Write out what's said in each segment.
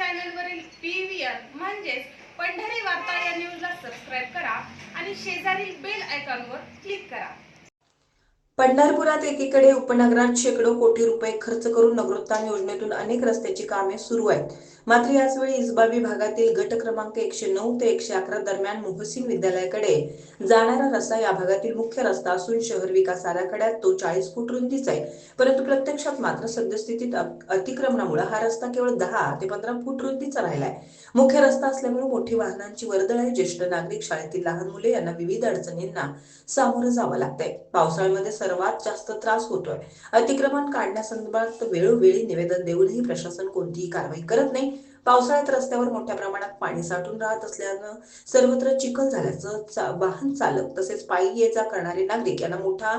चॅनलवरील P V R म्हणजेच पंढरी वार्ता या न्यूजला सबस्क्राईब करा आणि शेजारील बेल आयकॉनवर क्लिक करा. पंढरपुरात एकीकडे उपनगरात शेकडो कोटी रुपये खर्च करून नगरोत्थान योजनेतून अनेक रस्त्याची कामे सुरू आहेत. मात्र याच वेळी इसबाबी भागातील गट क्रमांक एकशे नऊ ते एकशे अकरा दरम्यान मोहसिन विद्यालयाकडे जाणारा रस्ता या भागातील मुख्य रस्ता असून शहर विकास आराखड्यात तो चाळीस फूट रुंदीचा आहे. परंतु प्रत्यक्षात मात्र सद्यस्थितीत अतिक्रमणामुळे हा रस्ता केवळ दहा ते पंधरा फूट रुंदीचा राहिलाय. मुख्य रस्ता असल्यामुळे मोठी वाहनांची वर्दळ आहे. ज्येष्ठ नागरिक शाळेतील लहान मुले यांना विविध अडचणींना सामोरं जावं लागतंय. पावसाळ्यामध्ये सर्वात जास्त त्रास होतोय. अतिक्रमण काढण्यासंदर्भात वेळोवेळी निवेदन देऊनही प्रशासन कोणतीही कारवाई करत नाही. पावसाळ्यात रस्त्यावर मोठ्या प्रमाणात पाणी साठून राहत असल्यानं सर्वत्र चिखल झाल्याचं चा- वाहन चालक तसेच पायी ये जा करणारे नागरिक यांना मोठा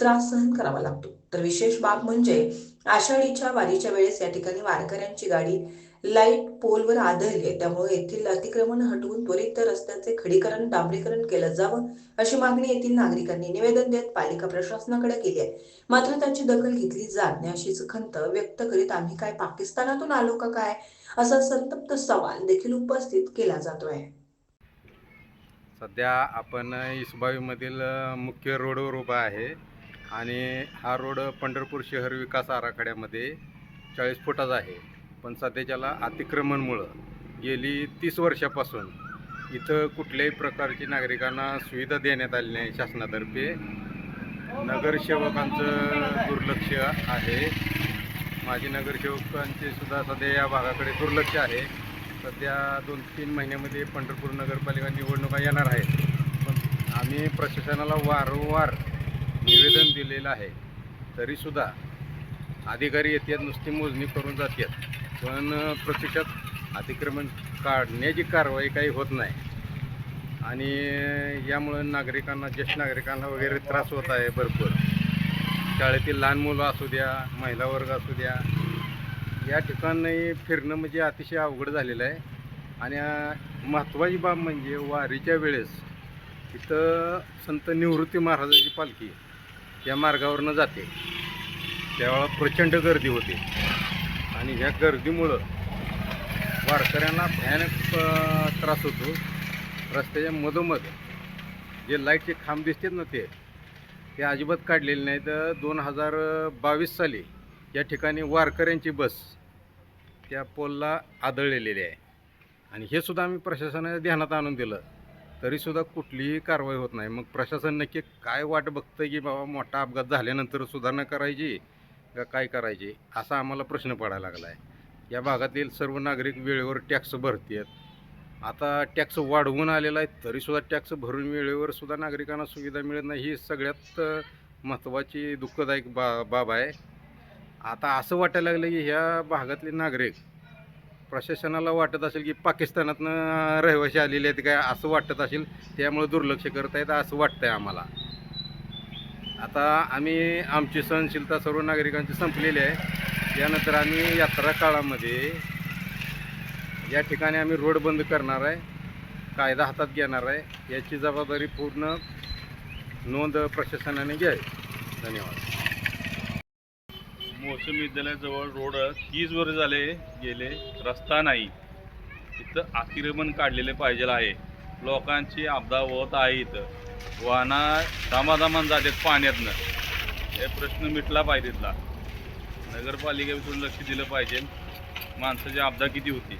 त्रास सहन करावा लागतो. तर विशेष बाब म्हणजे आषाढीच्या वारीच्या वेळेस या ठिकाणी वारकऱ्यांची गाडी लाइट पोलवर आदळली आहे. त्यामुळे येथील अतिक्रमण हटवून त्वरित रस्त्याचे खडीकरण डांबरीकरण केलं जावं अशी मागणी येथील नागरिकांनी निवेदन देत पालिका प्रशासनाकडे केली आहे. मात्र त्याची दखल घेतली जात नाही अशीच खंत व्यक्त करीत आम्ही काय पाकिस्तानातून आलो का काय? असा संतप्त सवाल देखील उपस्थित केला जातोय. सध्या आपण इसबावीमधील मुख्य रोडवर उभा आहे आणि हा रोड पंढरपूर शहर विकास आराखड्यामध्ये चाळीस फुटाचा आहे. पण सध्याच्याला अतिक्रमणमुळं गेली तीस वर्षापासून इथं कुठल्याही प्रकारची नागरिकांना सुविधा देण्यात आली नाही शासनातर्फे. नगरसेवकांचं दुर्लक्ष आहे. माजी नगरसेवकांचे सुद्धा सध्या या भागाकडे दुर्लक्ष आहे. सध्या दोन तीन महिन्यामध्ये पंढरपूर नगरपालिका निवडणुका येणार आहेत. पण आम्ही प्रशासनाला वारंवार निवेदन दिलेलं आहे. तरीसुद्धा अधिकारी येतात नुसती मोजणी करून जातात. पण प्रत्यक्षात अतिक्रमण काढण्याची कारवाई काही होत नाही. आणि यामुळं नागरिकांना ज्येष्ठ नागरिकांना वगैरे त्रास होत आहे भरपूर. शाळेतील लहान मुलं असू द्या महिला वर्ग असू द्या या ठिकाणी फिरणं म्हणजे अतिशय अवघड झालेलं आहे. आणि महत्त्वाची बाब म्हणजे वारीच्या वेळेस इथं संत निवृत्ती महाराजाची पालखी या मार्गावरनं जाते. त्यावेळेला प्रचंड गर्दी होते. आणि ह्या गर्दीमुळं वारकऱ्यांना भयानक त्रास होतो. रस्त्याच्या मधोमध जे लाईटचे खांब दिसतात ना ते ते अजिबात काढलेले नाही तर दोन हजार बावीस साली या ठिकाणी वारकऱ्यांची बस त्या पोलला आदळलेली आहे. आणि हे सुद्धा आम्ही प्रशासनाच्या ध्यानात आणून दिलं. तरीसुद्धा कुठलीही कारवाई होत नाही. मग प्रशासन नक्की काय वाट बघतं की बाबा मोठा अपघात झाल्यानंतर सुधारणा करायची? का काय करायचे? असा आम्हाला प्रश्न पडायला लागला आहे या भागातील सर्व नागरिक वेळेवर टॅक्स भरतात आता टॅक्स वाढवून आलेला आहे तरीसुद्धा टॅक्स भरून वेळेवर सुद्धा नागरिकांना सुविधा मिळत नाही. ही सगळ्यात महत्त्वाची दुःखदायक बा बाब आहे. आता असं वाटायला लागलं की ह्या भागातले नागरिक प्रशासनाला वाटत असेल की पाकिस्तानातनं रहिवाशी आलेले आहेत काय असं वाटत असेल त्यामुळे दुर्लक्ष करत आहेत असं आहे आम्हाला. आता आम्ही आमची सहनशीलता सर्व नागरिकांची संपलेली आहे. त्यानंतर आम्ही यात्रा काळामध्ये या ठिकाणी आम्ही रोड बंद करणार आहे कायदा हातात घेणार आहे याची जबाबदारी पूर्ण नोंद प्रशासनाने घ्यावी. धन्यवाद. मोसम विद्यालयाजवळ रोड तीस वर्ष झाले गेले रस्ता नाही. इथं आक्रमण काढलेले पाहिजे आहे. लोकांची आपदा होत आहे इथं. वाहना दामादामान जातात पाण्यातनं. हे प्रश्न मिटला पाहिजे तिथला नगरपालिकेतून लक्ष दिलं पाहिजे. माणसाची आपदा किती होती?